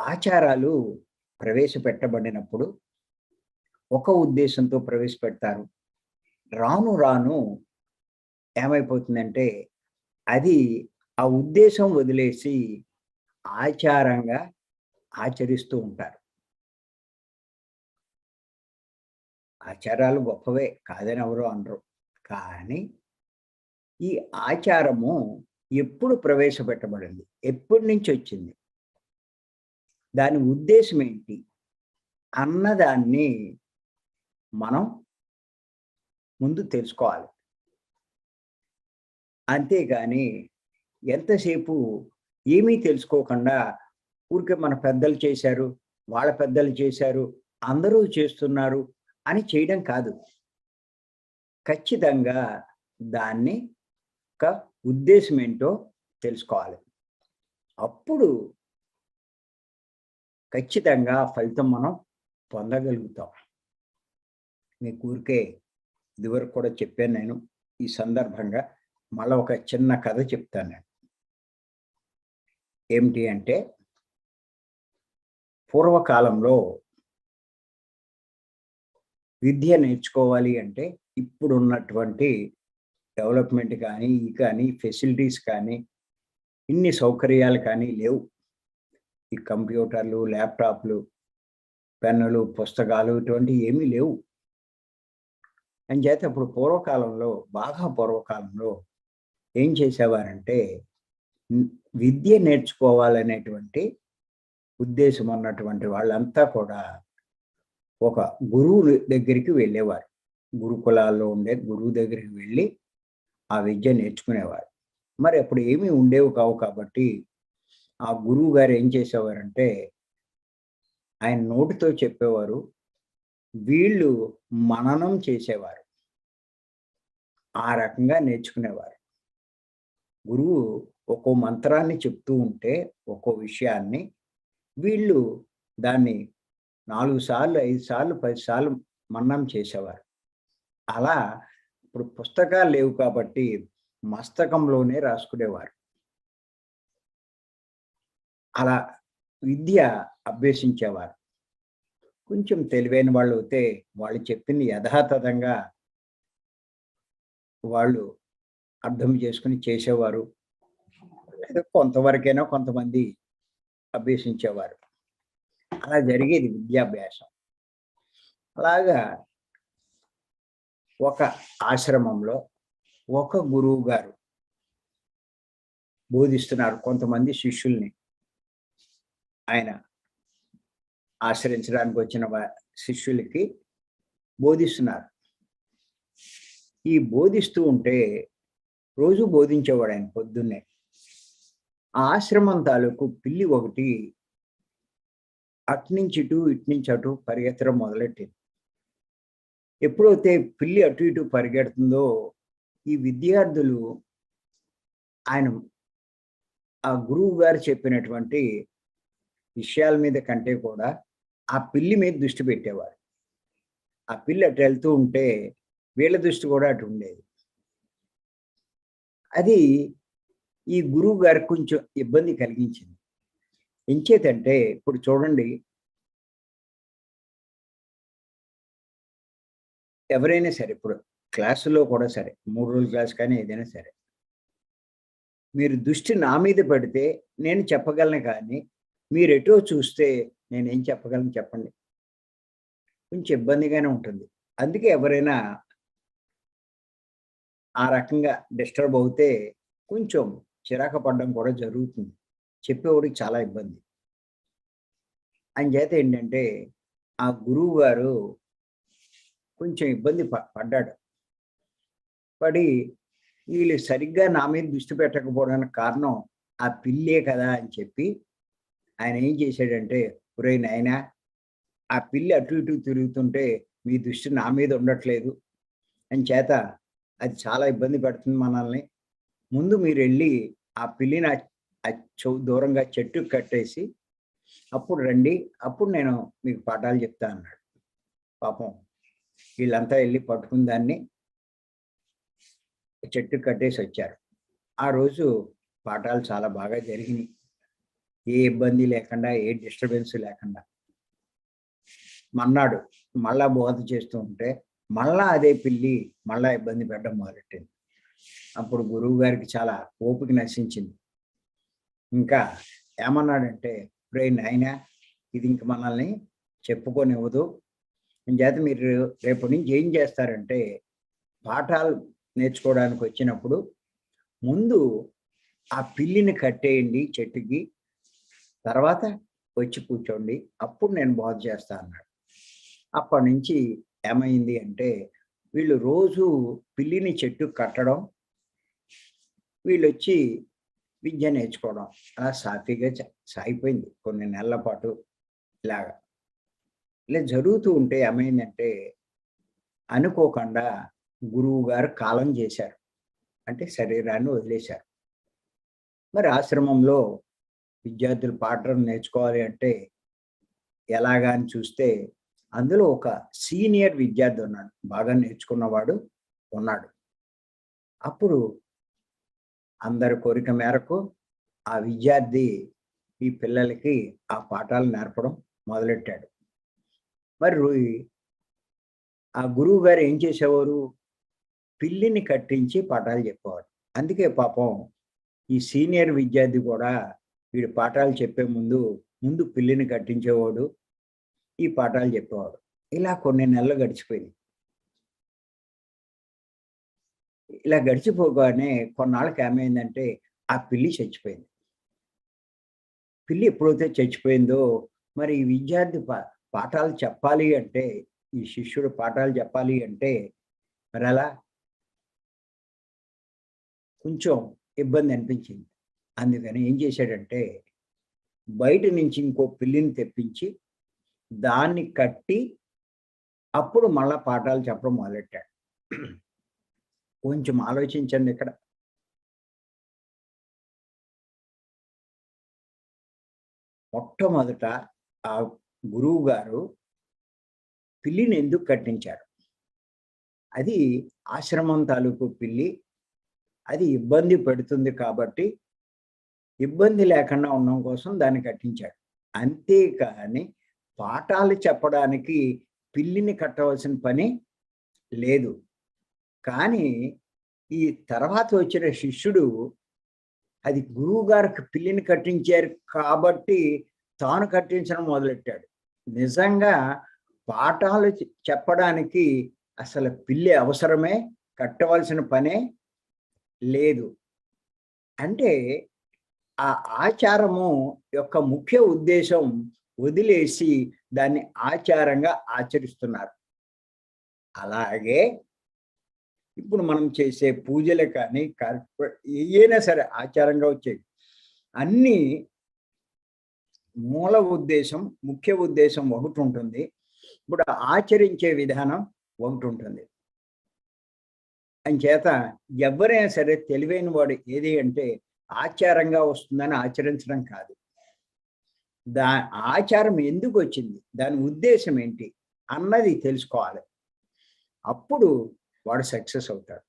ఆచారాలు ప్రవేశపెట్టబడినప్పుడు ఒక ఉద్దేశంతో ప్రవేశపెడతారు. రాను రాను ఏమైపోతుందంటే అది ఆ ఉద్దేశం వదిలేసి ఆచారంగా ఆచరిస్తూ ఉంటారు. ఆచారాలు గొప్పవే కాదని ఎవరో అనరు. కానీ ఈ ఆచారము ఎప్పుడు ప్రవేశపెట్టబడింది? ఎప్పటి నుంచి వచ్చింది? దాని ఉద్దేశం ఏంటి? అన్నదాన్ని మనం ముందు తెలుసుకోవాలి. అంతేగాని ఎంతసేపు ఏమీ తెలుసుకోకుండా ఊరికే మన పెద్దలు చేశారు వాళ్ళ పెద్దలు చేశారు అందరూ చేస్తున్నారు అని చేయడం కాదు. ఖచ్చితంగా దాన్ని ఒక ఉద్దేశం ఏంటో తెలుసుకోవాలి. అప్పుడు ఖచ్చితంగా ఫలితం మనం పొందగలుగుతాం. మీ ఊరికే ఇదివరకు కూడా చెప్పాను నేను ఈ సందర్భంగా మళ్ళీ ఒక చిన్న కథ చెప్తాను నేను. ఏమిటి అంటే పూర్వకాలంలో విద్య నేర్చుకోవాలి అంటే ఇప్పుడు ఉన్నటువంటి డెవలప్మెంట్ కానీ ఈ కానీ ఫెసిలిటీస్ కానీ ఇన్ని సౌకర్యాలు కానీ లేవు. ఈ కంప్యూటర్లు ల్యాప్టాప్లు పెన్నులు పుస్తకాలు ఇటువంటి ఏమీ లేవు. అని చేత ఇప్పుడు పూర్వకాలంలో బాగా పూర్వకాలంలో ఏం చేసేవారంటే విద్య నేర్చుకోవాలనేటువంటి ఉద్దేశం ఉన్నటువంటి వాళ్ళంతా కూడా ఒక గురువు దగ్గరికి వెళ్ళేవారు. గురుకులాల్లో ఉండే గురువు దగ్గరికి వెళ్ళి ఆ విద్య నేర్చుకునేవారు. మరి అప్పుడు ఏమీ ఉండేవి కావు కాబట్టి ఆ గురువు గారు ఏం చేసేవారంటే ఆయన నోటితో చెప్పేవారు వీళ్ళు మననం చేసేవారు. ఆ రకంగా నేర్చుకునేవారు. గురువు ఒక్కో మంత్రాన్ని చెప్తూ ఉంటే ఒక్కో విషయాన్ని వీళ్ళు దాన్ని నాలుగు సార్లు ఐదు సార్లు పది సార్లు మన్నం చేసేవారు. అలా ఇప్పుడు పుస్తకాలు లేవు కాబట్టి మస్తకంలోనే రాసుకునేవారు. అలా విద్య అభ్యసించేవారు. కొంచెం తెలివైన వాళ్ళు అయితే వాళ్ళు చెప్పింది యథాతథంగా వాళ్ళు అర్థం చేసుకుని చేసేవారు. లేదా కొంతవరకైనా కొంతమంది అభ్యసించేవారు. అలా జరిగేది విద్యాభ్యాసం. అలాగా ఒక ఆశ్రమంలో ఒక గురువు గారు బోధిస్తున్నారు కొంతమంది శిష్యుల్ని. ఆయన ఆశ్రయించడానికి వచ్చిన శిష్యులకి బోధిస్తున్నారు. ఈ బోధిస్తూ ఉంటే రోజు బోధించేవాడు ఆయన పొద్దున్నే. ఆ ఆశ్రమం తాలూకు పిల్లి ఒకటి అట్నుంచి ఇటు ఇట్నుంచి అటు పరిగెత్తడం మొదలెట్టింది. ఎప్పుడైతే పిల్లి అటు ఇటు పరిగెడుతుందో ఈ విద్యార్థులు ఆయన ఆ గురువు గారు చెప్పినటువంటి విషయాల మీద కంటే కూడా ఆ పిల్లి మీద దృష్టి పెట్టేవారు. ఆ పిల్లి అటు వెళ్తూ ఉంటే వీళ్ళ దృష్టి కూడా అటు ఉండేది. అది ఈ గురువు గారికి కొంచెం ఇబ్బంది కలిగించింది. ఎంచేతంటే ఇప్పుడు చూడండి. ఎవరైనా సరే ఇప్పుడు క్లాసులో కూడా సరే మూడు రోజుల క్లాస్ కానీ ఏదైనా సరే. మీరు దృష్టి నా మీద పెడితే నేను చెప్పగలను కానీ మీరు ఎటో చూస్తే నేనేం చెప్పగలను చెప్పండి. కొంచెం ఇబ్బందిగానే ఉంటుంది. అందుకే ఎవరైనా ఆ రకంగా డిస్టర్బ్ అవుతే కొంచెం చిరాక పడడం కూడా జరుగుతుంది. చెప్పేవాడికి చాలా ఇబ్బంది. అంచేత ఏంటంటే ఆ గురువు గారు కొంచెం ఇబ్బంది పడ్డాడు. పడి వీళ్ళు సరిగ్గా నా మీద దృష్టి పెట్టకపోవడానికి కారణం ఆ పిల్లే కదా అని చెప్పి ఆయన ఏం చేశాడంటే ఒరే నాయన ఆ పిల్లి అటు ఇటు తిరుగుతుంటే మీ దృష్టి నా మీద ఉండట్లేదు. అని చేత అది చాలా ఇబ్బంది పెడుతుంది మనల్ని. ముందు మీరు వెళ్ళి ఆ పిల్లిని దూరంగా చెట్టు కట్టేసి అప్పుడు రండి. అప్పుడు నేను మీకు పాఠాలు చెప్తా అన్నాడు. పాపం వీళ్ళంతా వెళ్ళి పట్టుకుని దాన్ని చెట్టు కట్టేసి వచ్చారు. ఆ రోజు పాఠాలు చాలా బాగా జరిగినాయి. ఏ ఇబ్బంది లేకుండా ఏ డిస్టర్బెన్స్ లేకుండా. మన్నాడు మళ్ళా బోధ చేస్తూ ఉంటే మళ్ళా అదే పిల్లి మళ్ళా ఇబ్బంది పెట్టడం మొదలెట్టింది. అప్పుడు గురువు గారికి చాలా ఓపిక నశించింది. ఇంకా ఏమన్నాడంటే రే నాయనా ఇది ఇంక మనల్ని చెప్పుకోనివ్వదు. చేత మీరు రేపటి నుంచి ఏం చేస్తారంటే పాఠాలు నేర్చుకోవడానికి వచ్చినప్పుడు ముందు ఆ పిల్లిని కట్టేయండి చెట్టుకి. తర్వాత వచ్చి కూర్చోండి. అప్పుడు నేను బాగు చేస్తా అన్నాడు. అప్పటి నుంచి ఏమైంది అంటే వీళ్ళు రోజు పిల్లిని చెట్టు కట్టడం వీళ్ళు వచ్చి విద్య నేర్చుకోవడం. అలా సాఫీగా సాగిపోయింది. కొన్ని నెలల పాటు ఇలాగా. ఇలా జరుగుతూ ఉంటే ఏమైందంటే అనుకోకుండా గురువు గారు కాలం చేశారు. అంటే శరీరాన్ని వదిలేశారు. మరి ఆశ్రమంలో విద్యార్థులు పాఠం నేర్చుకోవాలి అంటే ఎలాగా అని చూస్తే అందులో ఒక సీనియర్ విద్యార్థి ఉన్నాడు. బాగా నేర్చుకున్నవాడు ఉన్నాడు. అప్పుడు అందరి కోరిక మేరకు ఆ విద్యార్థి ఈ పిల్లలకి ఆ పాఠాలు నేర్పడం మొదలెట్టాడు. మరి ఆ గురువు గారు ఏం చేసేవారు? పిల్లిని కట్టించి పాఠాలు చెప్పేవారు. అందుకే పాపం ఈ సీనియర్ విద్యార్థి కూడా వీడు పాఠాలు చెప్పే ముందు ముందు పిల్లిని కట్టించేవాడు ఈ పాఠాలు చెప్పేవాడు. ఇలా కొన్ని నెలలు గడిచిపోయింది ఇలా గడిచిపోగానే కొన్నాళ్ళకి ఏమైందంటే ఆ పిల్లి చచ్చిపోయింది. పిల్లి ఎప్పుడైతే చచ్చిపోయిందో మరి ఈ విద్యార్థి పా- పాఠాలు చెప్పాలి అంటే ఈ శిష్యుడు పాఠాలు చెప్పాలి అంటే మరి అలా కొంచెం ఇబ్బంది అనిపించింది. అందుకని ఏం చేశాడంటే బయట నుంచి ఇంకో పిల్లిని తెప్పించి దాన్ని కట్టి అప్పుడు మళ్ళా పాఠాలు చెప్పడం మొదలెట్టాడు. కొంచెం ఆలోచించండి ఇక్కడ. మొట్టమొదట ఆ గురువు గారు పిల్లిని ఎందుకు కట్టించారు? అది ఆశ్రమం తాలూకు పిల్లి అది ఇబ్బంది పెడుతుంది కాబట్టి ఇబ్బంది లేకుండా ఉండడం కోసం దాన్ని కట్టించాడు. అంతేకాని పాఠాలు చెప్పడానికి పిల్లిని కట్టవలసిన పని లేదు. కానీ ఈ తర్వాత వచ్చిన శిష్యుడు అది గురువు గారికి పిల్లిని కట్టించారు కాబట్టి తాను కట్టించడం మొదలెట్టాడు. నిజంగా పాఠాలు చెప్పడానికి అసలు పిల్లి అవసరమే? కట్టవలసిన పనే లేదు. అంటే ఆ ఆచారము యొక్క ముఖ్య ఉద్దేశం వదిలేసి దాన్ని ఆచారంగా ఆచరిస్తున్నారు. అలాగే ఇప్పుడు మనం చేసే పూజలు కానీ కార్ప- ఏయైనా సరే ఆచారంగా వచ్చేవి. అన్నీ మూల ఉద్దేశం ముఖ్య ఉద్దేశం ఒకటి ఉంటుంది. ఇప్పుడు ఆచరించే విధానం ఒకటి ఉంటుంది. అంచేత ఎవరైనా సరే తెలివైన వాడు ఏది అంటే ఆచారంగా వస్తుందని ఆచరించడం కాదు. దా ఆచారం ఎందుకు వచ్చింది? దాని ఉద్దేశం ఏంటి? అన్నది తెలుసుకోవాలి. అప్పుడు వాడు సక్సెస్ అవుతాడు.